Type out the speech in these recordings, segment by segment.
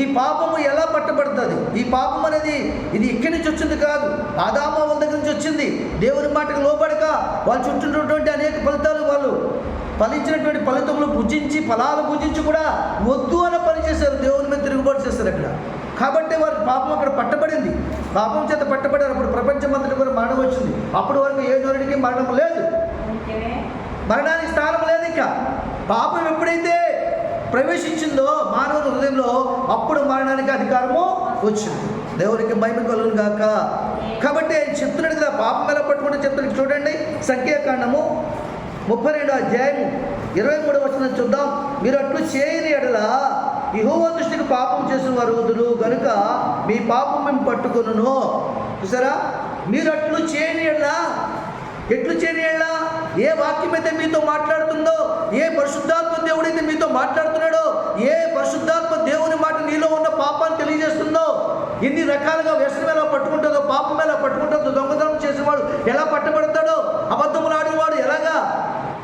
ఈ పాపము ఎలా పట్టబడుతుంది? ఈ పాపం అనేది ఇది ఇక్కడి నుంచి వచ్చింది కాదు. ఆదామ వాళ్ళ దగ్గర నుంచి వచ్చింది. దేవుని మాటకు లోబడక వాళ్ళు చుట్టూన్నటువంటి అనేక ఫలితాలు వాళ్ళు ఫలించినటువంటి ఫలితములు భుజించి ఫలాలు భుజించి కూడా వద్దు అని పని చేశారు. దేవుని మీద తిరుగుబాటు చేశారు అక్కడ. కాబట్టి వారి పాపం అక్కడ పట్టబడింది. పాపం చేత పట్టబడారు అప్పుడు ప్రపంచం అంతటి కూడా మరణం వచ్చింది. అప్పటి వరకు ఏ జోడికి మరణం లేదు. మరణానికి స్థానం లేదు ఇక. పాపం ఎప్పుడైతే ప్రవేశించిందో మానవుని హృదయంలో అప్పుడు మరణానికి అధికారము వచ్చింది. దేవునికి మహిమ కలుగును గాక. కాబట్టి ఆయన చెప్తున్నాడు కదా పాపం ఎలా పట్టుకుంటే చెప్తున్నాడు. చూడండి సంఖ్యాకాండము ముప్పై రెండో అధ్యాయము ఇరవై మూడు వచ్చిన చూద్దాం. మీరు అట్లు చేయని ఎడల ఇహోవ దృష్టికి పాపం చేసిన వారు వదులు కనుక మీ పాపం మేము పట్టుకును చూసారా? మీరు అట్లు చేయని ఎడల ఎట్లు చేయని ఎడల? ఏ వాక్యం అయితే మీతో మాట్లాడుతుందో ఏ పరిశుద్ధాత్మ దేవుడైతే మీతో మాట్లాడుతున్నాడో ఏ పరిశుద్ధాత్మ దేవుని మాట నీలో ఉన్న పాపాన్ని తెలియజేస్తుందో ఎన్ని రకాలుగా వ్యసనం ఎలా పట్టుకుంటుందో పాపం ఎలా పట్టుకుంటుందో దొంగతనం చేసేవాడు ఎలా పట్టబడతాడో అబద్ధములు ఆడినవాడు ఎలాగా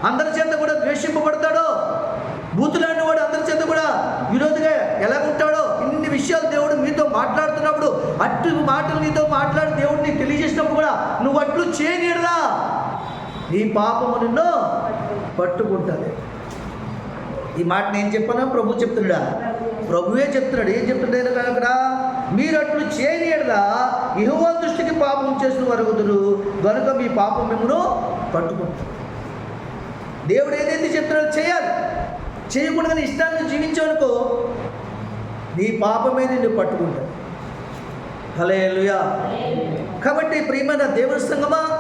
అందరి చేత కూడా ద్వేషింపబడతాడో బూతులాడినవాడు అందరి చేత కూడా విరోధిగా ఎలా ఉంటాడో ఇన్ని విషయాలు దేవుడు మీతో మాట్లాడుతున్నప్పుడు అట్టు మాటలు నీతో మాట్లాడి దేవుడిని తెలియజేసినప్పుడు కూడా నువ్వు అట్లు చేయనీడదా నీ పాపము నిన్ను పట్టుకుంటుంది. ఈ మాట నేను చెప్పానా? ప్రభు చెప్తున్నాడా? ప్రభువే చెప్తున్నాడు. ఏం చెప్తున్నాడు అక్కడ మీరు అట్లు చేయనీయడదా ఇహోవా దృష్టికి పాపం చేసిన వరుగుదురు కనుక మీ పాపం మిమ్మను పట్టుకుంటుంది. దేవుడు ఏదైతే చెప్తున్నాడో చేయాలి. చేయకుండా నీ ఇష్టాన్ని జీవించావనుకో నీ పాపమే నిన్ను పట్టుకుంటాడు హలేలుయా కాబట్టి ప్రియమైన దేవుని సంగమా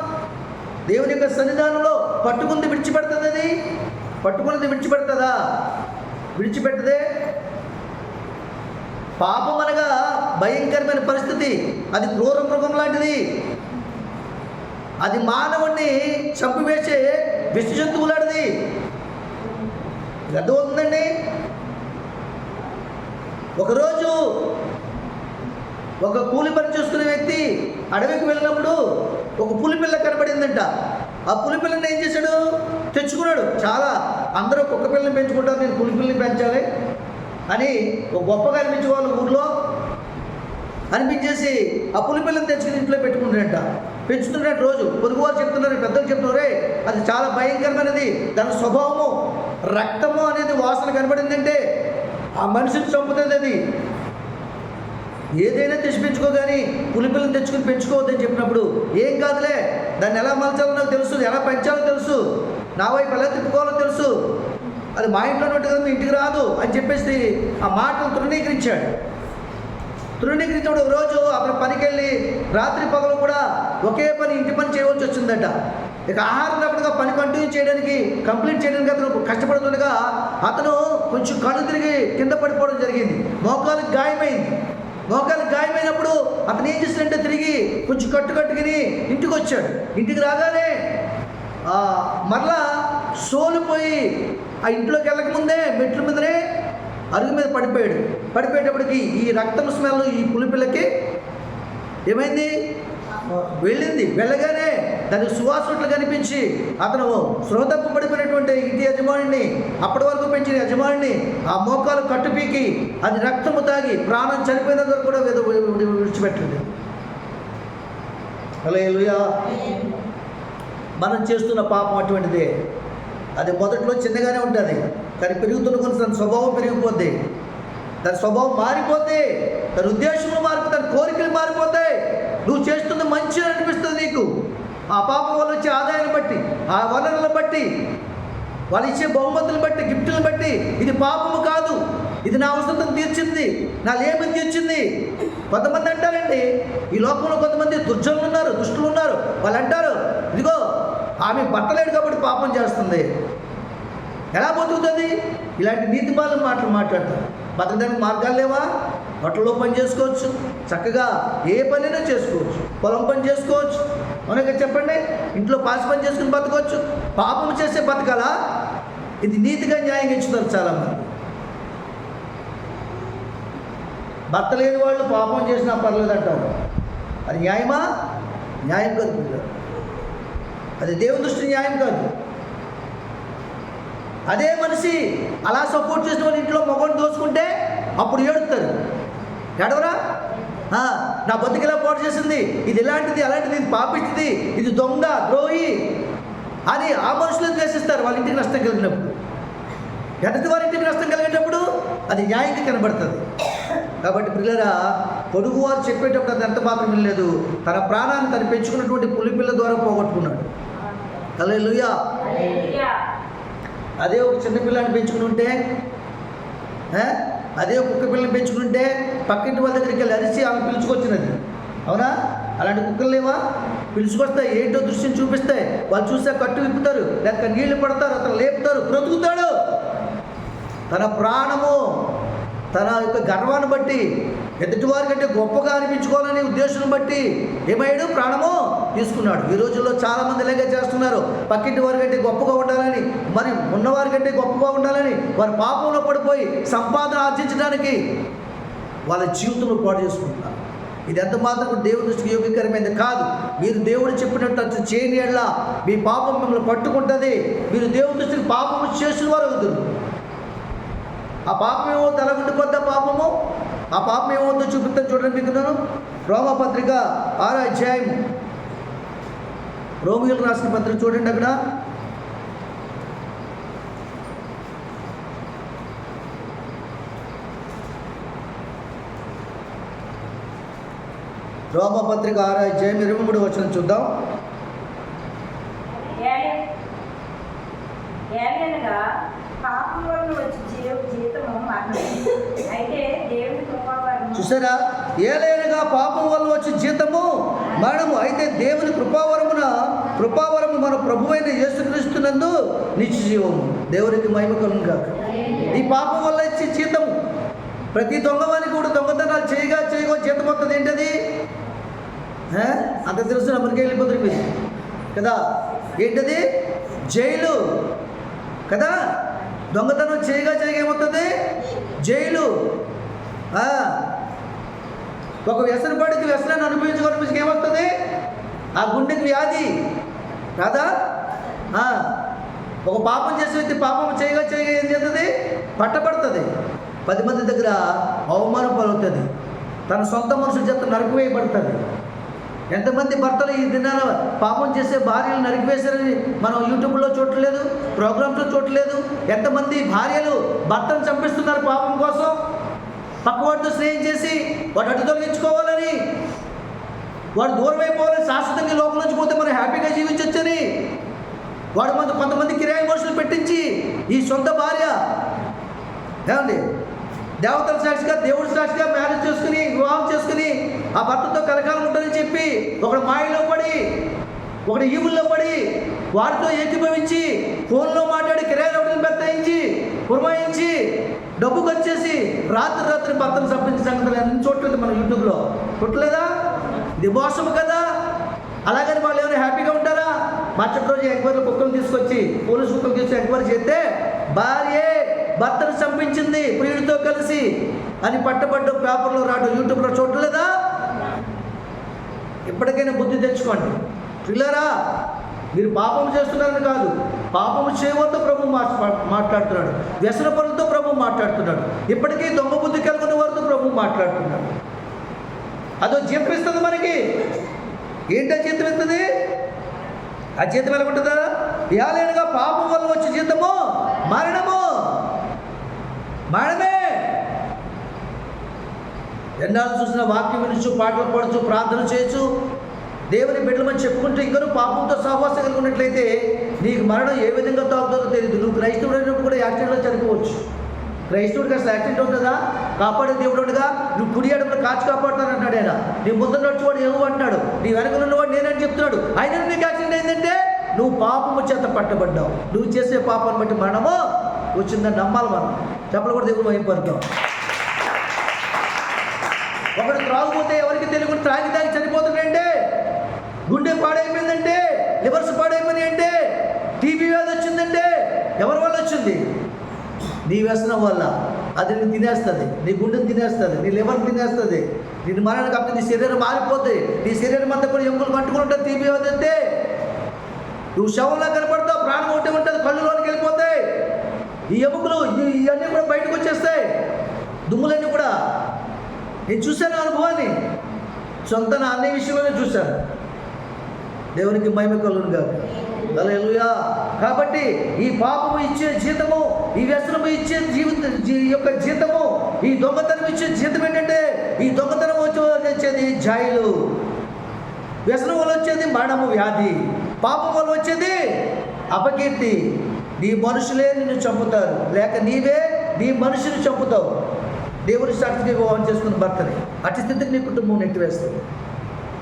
దేవుని యొక్క సన్నిధానంలో పట్టుకుంది విడిచిపెడుతుంది అది పట్టుకున్నది విడిచిపెడుతుందా? విడిచిపెట్టదే? పాపం అనగా భయంకరమైన పరిస్థితి. అది క్రూర మృగం లాంటిది. అది మానవుణ్ణి చంపివేసే విష జంతువు లాంటిది. ఇది అర్థమవుతుందండి ఒకరోజు ఒక కూలి పని చేసుకునే వ్యక్తి అడవికి వెళ్ళినప్పుడు ఒక పులిపిల్ల కనబడిందంట. ఆ పులిపిల్లని ఏం చేశాడు? తెచ్చుకున్నాడు. చాలా. అందరూ కుక్క పిల్లని పెంచుకుంటారు. నేను పులిపిల్లని పెంచాలి అని ఒక గొప్పగా అనిపించే వాళ్ళు ఊర్లో అనిపించేసి ఆ పులిపిల్లని తెచ్చుకుని ఇంట్లో పెట్టుకుంటాడంట పెంచుతున్నట్టు రోజు పొరుగు వారు చెప్తున్నారు పెద్దలు చెప్తున్నారే అది చాలా భయంకరమైనది. దాని స్వభావము రక్తము అనేది వాసన కనబడిందంటే ఆ మనిషిని చంపుతుంది అది. ఏదైనా తెచ్చి పెంచుకో కానీ పులిపిల్లని తెచ్చుకుని పెంచుకోవద్దని చెప్పినప్పుడు ఏం కాదులే? దాన్ని ఎలా మలచాలో నాకు తెలుసు ఎలా పెంచాలో తెలుసు నా వైపు ఎలా తిప్పుకోవాలో తెలుసు. అది మా ఇంట్లో ఉన్నట్టు కదా మీ ఇంటికి రాదు అని చెప్పేసి ఆ మాటలు తృణీకరించాడు. తృణీకరించినప్పుడు ఒకరోజు అతను పనికి వెళ్ళి రాత్రి పగలు కూడా ఒకే పని ఇంటి పని చేయవలసి వచ్చిందట. ఇక ఆహారం తప్పడుగా పని కంటిన్యూ చేయడానికి కంప్లీట్ చేయడానికి అతను కష్టపడుతుండగా అతను కొంచెం కళ్ళు తిరిగి కింద పడిపోవడం జరిగింది. మోకాలకు గాయమైంది. మోకాలు గాయమైనప్పుడు అతను ఏం చేశాడంటే తిరిగి కొంచెం కట్టు కట్టుకుని ఇంటికి వచ్చాడు. ఇంటికి రాగానే మరలా సోలిపోయి ఆ ఇంట్లోకి వెళ్ళకముందే మెట్ల మీదనే అరుగు మీద పడిపోయాడు. పడిపోయేటప్పటికి ఈ రక్తం స్మెల్ ఈ పులిపిల్లకి ఏమైంది? వెళ్ళింది. వెళ్ళగానే దానికి సువాసనట్లు కనిపించి అతను శ్రోతప్పు పడిపోయినటువంటి ఇంటి యజమానిని అప్పటి వరకు పెంచిన యజమానిని ఆ మోకాలు కట్టుపీకి అది రక్తము తాగి ప్రాణం చనిపోయిన వరకు కూడా విడిచిపెట్టండి అలా మనం చేస్తున్న పాపం అటువంటిదే. అది మొదట్లో చిన్నగానే ఉంటుంది కానీ పెరుగుతున్న కొన్ని దాని స్వభావం పెరిగిపోద్ది. దాని స్వభావం మారిపోతే తన ఉద్దేశంలో మారిపోతే తన కోరికలు మారిపోతాయి. నువ్వు చేస్తు ఆ పాపం వల్ల వచ్చే ఆదాయాన్ని బట్టి ఆ వనరులను బట్టి వాళ్ళు ఇచ్చే బహుమతులు బట్టి గిఫ్టులను బట్టి ఇది పాపము కాదు. ఇది నా అవసరం తీర్చింది నా లేమిని తీర్చింది. కొంతమంది అంటారండి ఈ లోకంలో కొంతమంది దుర్జనులు ఉన్నారు దుష్టులు ఉన్నారు. వాళ్ళు అంటారు ఇదిగో ఆమె బట్టలేడు కాబట్టి పాపం చేస్తుంది. ఎలా బతుకుతుంది? ఇలాంటి నీతి బాలం మాటలు మాట్లాడతారు. బతకడానికి మార్గాలు లేవా? బట్టలో పని చేసుకోవచ్చు. చక్కగా ఏ పనైనా చేసుకోవచ్చు. పొలం పని చేసుకోవచ్చు. అవునా చెప్పండి. ఇంట్లో పాసి పని చేసుకుని బతకవచ్చు పాపం చేసే బతకాలా? ఇది నీతిగా న్యాయం ఇచ్చుతారు చాలామంది. భర్త లేని వాళ్ళు పాపం చేసినా పర్లేదు అంటారు. అది న్యాయమా? న్యాయం కాదు పిల్లలు. అది దేవుని దృష్టి న్యాయం కాదు. అదే మనిషి అలా సపోర్ట్ చేసిన వాళ్ళు ఇంట్లో మగవాడిని దోచుకుంటే అప్పుడు ఏడుస్తారు ఎడవరా నా బతుకు ఇలా పాటు చేసింది? ఇది ఇలాంటిది అలాంటిది ఇది పాపిస్తుంది ఇది దొంగ ద్రోహి అని ఆ మనుషులు ద్వేషిస్తారు వాళ్ళ ఇంటికి నష్టం కలిగినప్పుడు. ఎదటి వారి ఇంటికి నష్టం కలిగేటప్పుడు అది న్యాయంగా కనబడుతుంది. కాబట్టి పిల్లరా పొడుగు వారు చెప్పేటప్పుడు అది ఎంత మాత్రం లేదు. తన ప్రాణాన్ని తను పెంచుకున్నటువంటి పులిపిల్ల ద్వారా పోగొట్టుకున్నాడు. అలా లుయా అదే ఒక చిన్న పిల్లని పెంచుకుని ఉంటే అదే ఒక కుక్క పిల్లని పెంచుకుని ఉంటే పక్కింటి వాళ్ళ దగ్గరికి వెళ్ళి అరిసి ఆమె పిలుచుకొచ్చినది. అవునా? అలాంటి కుక్కలు లేవా? పిలుచుకొస్తాయి ఏంటో దృశ్యం చూపిస్తాయి. వాళ్ళు చూస్తే కట్టు విప్పుతారు లేక నీళ్ళు పడతారు అతను లేపుతారు బ్రతుకుతాడు. తన ప్రాణము తన యొక్క గర్వాన్ని బట్టి ఎదుటివారి కంటే గొప్పగా అనిపించుకోవాలనే ఉద్దేశం బట్టి ఏమయ్యాడు? ప్రాణము తీసుకున్నాడు. ఈ రోజుల్లో చాలామంది ఇలాగే చేస్తున్నారు. పక్కింటి వారి కంటే గొప్పగా ఉండాలని మరి ఉన్నవారి కంటే గొప్పగా ఉండాలని వారి పాపంలో పడిపోయి సంపాదన ఆర్జించడానికి వాళ్ళ జీవితంలో పాడు చేసుకుంటున్నారు. ఇది ఎంత మాత్రం దేవుని దృష్టికి యోగ్యకరమైనది కాదు. మీరు దేవుడు చెప్పినట్టు అట్లా చేయని ఎడల మీ పాపం మిమ్మల్ని పట్టుకుంటుంది. మీరు దేవుని దృష్టికి పాపము చేసిన వారు అవుతుంది ఆ పాపం ఏమో తలగుండిపోద్దా పాపము? ఆ పాపం ఏమవుతుందో చూపిస్తాను చూడండి మీకు రోమపత్రిక ఆరో అధ్యాయం రోమియోలు రాసిన పత్రిక చూడండి అక్కడ. రోమపత్రిక ఆరో అధ్యాయం ఇరవై మూడు వచ్చిన చూద్దాం ఏలనగా పాపం వలన వచ్చి జీవ జీతము మరణం అయితే దేవుని కృపావరము చూసారా? ఏలైనగా పాపం వల్ల వచ్చే జీతము మరణము అయితే దేవుని కృపావరమున కృపావరము మన ప్రభువైన యేసుక్రీస్తునందు నిత్య జీవము. దేవునికి మహిమ కలుగు కాక ఈ పాపం వల్ల ఇచ్చే జీతము ప్రతి దొంగవానికి కూడా దొంగతనాలు చేయగా చేయగా జీతం వస్తుంది ఏంటది? అంత తెలుసు అమెరికా వెళ్ళిపోతుంది మీరు కదా? ఏంటది? జైలు. కదా? దొంగతనం చేయగా చేయగా ఏమవుతుంది? జైలు. ఒక ఒక వ్యసనపడికి వ్యసనాన్ని అనుభవించుకోవడానికి ఏమవుతుంది? ఆ గుండెకి వ్యాధి. కాదా ఒక పాపం చేసే వ్యక్తి పాపం చేయగా చేయగా ఏం చేస్తుంది? పట్టబడుతుంది. పది మంది దగ్గర అవమానం పాలవుతుంది తన సొంత మనుషుల చేత నరికివేయబడుతుంది. ఎంతమంది భర్తలు ఈ దినాల పాపం చేసే భార్యలు నరికివేశారని మనం యూట్యూబ్లో చూడలేదు ప్రోగ్రామ్స్లో చూడలేదు ఎంతమంది భార్యలు భర్తను చంపిస్తున్నారు పాపం కోసం? పక్కవాడితో స్నేహం చేసి వాడు అటు తొలగించుకోవాలని వాడు దూరం అయిపోవాలని శాశ్వతంగా లోపల నుంచి పోతే మనం హ్యాపీగా జీవించవచ్చని వాడు మన కొంతమంది కిరాయి మనుషులు పెట్టించి ఈ సొంత భార్య. ఏమండి? దేవతల సాక్షిగా దేవుడి సాక్షిగా మ్యారేజ్ చేసుకుని వివాహం చేసుకుని ఆ భర్తతో కలకాలం ఉంటుందని చెప్పి ఒకడు మాయలో పడి ఒకడు ఈవుల్లో పడి వారితో ఏకీభవించి ఫోన్లో మాట్లాడి కిరాయి ఒకటిని బెత్తాయించి పురమాయించి డబ్బు వచ్చేసి రాత్రి రాత్రి భర్తను సంపించిన సంగతులు అన్ని చూడలేదు మన యూట్యూబ్లో. చూడలేదా ఇది మోసం కదా? అలాగని వాళ్ళు ఏమైనా హ్యాపీగా ఉంటారా? మరుసటి రోజు ఎంక్వైరీ కుక్కలు తీసుకొచ్చి పోలీసు కుక్కలు తీసుకొచ్చి ఎంక్వైరీ చేస్తే భార్యే భర్తను చంపించింది ప్రియుడితో కలిసి అని పట్టబడ్డ పేపర్లో రావడం యూట్యూబ్లో చూడలేదా? ఎప్పటికైనా బుద్ధి తెచ్చుకోండి. పిల్లరా మీరు పాపం చేస్తున్నారని కాదు. పాపము చేయవద్దు ప్రభు మా- మాట్లాడుతున్నాడు. వ్యసన పనులతో ప్రభు మాట్లాడుతున్నాడు. ఇప్పటికీ దొంగ బుద్ధి కలుగున్న వారితో ప్రభు మాట్లాడుతున్నాడు. అదో జీతం ఇస్తుంది మనకి. ఏంటో జీతం ఇస్తుంది ఆ జీతం ఎలా ఉంటుందా? ఇహాలేనుగా పాపం వల్ల వచ్చే జీతము మరణం మరణమే ఎన్నాళ్ళు చూసిన వాక్యం వినుచు పాటలు పాడుచు ప్రార్థన చేయొచ్చు దేవుని బిడ్డమని చెప్పుకుంటూ ఇంకనూ పాపంతో సహవాసం కలిగి ఉన్నట్లయితే నీకు మరణం ఏ విధంగా తాగుతుందో తెలియదు నువ్వు క్రైస్తవుడు అయినప్పుడు కూడా యాక్సిడెంట్లో చనిపోవచ్చు. క్రైస్తవుడికి అసలు యాక్సిడెంట్ ఉంటుందా? కాపాడే దేవుడు ఉండగా నువ్వు కుడి అడుగులు కాచి కాపాడుతాను అంటాడు ఆయన. నీ ముందు నడుచువాడు ఏమో అంటున్నాడు. నీ వెనక ఉన్నవాడు నేనని చెప్తున్నాడు. అయినా నీకు యాక్సిడెంట్ ఏంటంటే నువ్వు పాపము చేత పట్టబడ్డావు. నువ్వు చేసే పాపాన్ని బట్టి మరణము వచ్చిందని నమ్మాలి మనం. చెప్పలు కూడా దిగులు వైపడతాం ఒకడు త్రాగిపోతే ఎవరికి తెలియకుండా త్రాగి తాగి చనిపోతుందంటే గుండె పాడైపోయిందంటే? లివర్స్ పాడైపోయింది అంటే టీబీ వ్యాధి వచ్చిందంటే? ఎవరి వల్ల వచ్చింది? నీ వ్యసనం వల్ల. అది నేను తినేస్తుంది. నీ గుండెని తినేస్తుంది. నీ లివర్ తినేస్తుంది. నేను మరణానికి అప్పుడు నీ శరీరం మారిపోతుంది నీ శరీరం అంతా కూడా ఎముకలు కట్టుకుని ఉంటుంది టీబీ వ్యాధి నువ్వు శవంలా కనపడతావు ప్రాణం ఒకటి ఉంటుంది కళ్ళులోనికి ఈ ఎముకలు ఇవన్నీ కూడా బయటకు వచ్చేస్తాయి దుమ్ములన్నీ కూడా. నేను చూశాను ఆ అనుభవాన్ని. సొంత నా అన్ని విషయంలోనే చూశాను. దేవునికి మహిమ కలుగును కాదు కాబట్టి ఈ పాపము ఇచ్చే జీతము ఈ వ్యసనము ఇచ్చే జీవిత యొక్క జీతము ఈ దొంగతనం ఇచ్చే జీతం ఏంటంటే ఈ దొంగతనం వచ్చేది జాయిలు. వ్యసనం వల్ల వచ్చేది మరణము వ్యాధి. పాపం వల్ల వచ్చేది అపకీర్తి. నీ మనుషులే నిన్ను చంపుతారు. లేక నీవే నీ మనుషుని చంపుతావు. దేవుని సాక్షి వివాహం చేసుకున్న భర్తని. అట్టి స్థితికి నీ కుటుంబం నెట్టివేస్తుంది.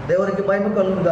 దేవునికి మహిమ కలుగును